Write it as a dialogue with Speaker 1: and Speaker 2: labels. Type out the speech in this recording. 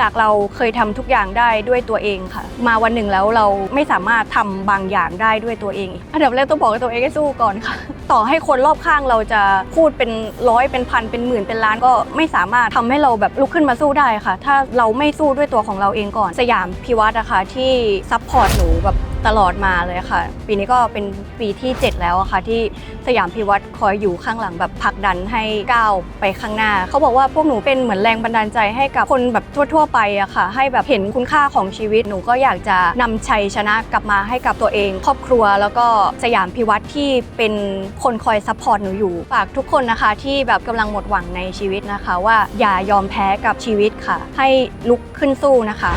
Speaker 1: จากเราเคยทำทุกอย่างได้ด้วยตัวเองค่ะ มาวันหนึ่งแล้วเราไม่สามารถทำบางอย่างได้ด้วยตัวเอง อันดับแรกต้องบอกกับตัวเองให้สู้ก่อนค่ะ ต่อให้คนรอบข้างเราจะพูดเป็นร้อยเป็นพันเป็นหมื่นเป็นล้านก็ไม่สามารถทำให้เราแบบลุกขึ้นมาสู้ได้ค่ะ ถ้าเราไม่สู้ด้วยตัวของเราเองก่อน สยามพิวัตรอะค่ะที่ซัพพอร์ตหนูแบบ ตลอดมาเลยค่ะ ปีนี้ก็เป็นปีที่ 7 แล้วอะค่ะ ที่สยามพิวัตรคอยอยู่ข้างหลังแบบผลักดันให้ก้าวไปข้างหน้า เขาบอกว่าพวกหนูเป็นเหมือนแรงบันดาลใจให้กับคนแบบทั่ว ๆ ไปอะค่ะ ให้แบบเห็นคุณค่าของชีวิตหนูก็อยากจะนำชัยชนะกลับมาให้กับตัวเอง ครอบครัวแล้วก็สยามพิวัตรที่เป็นคนคอยซัพพอร์ตหนูอยู่ฝากทุกคนนะคะที่แบบกำลังหมดหวังในชีวิตนะคะ ว่าอย่ายอมแพ้กับชีวิตค่ะ ให้ลุกขึ้นสู้นะคะ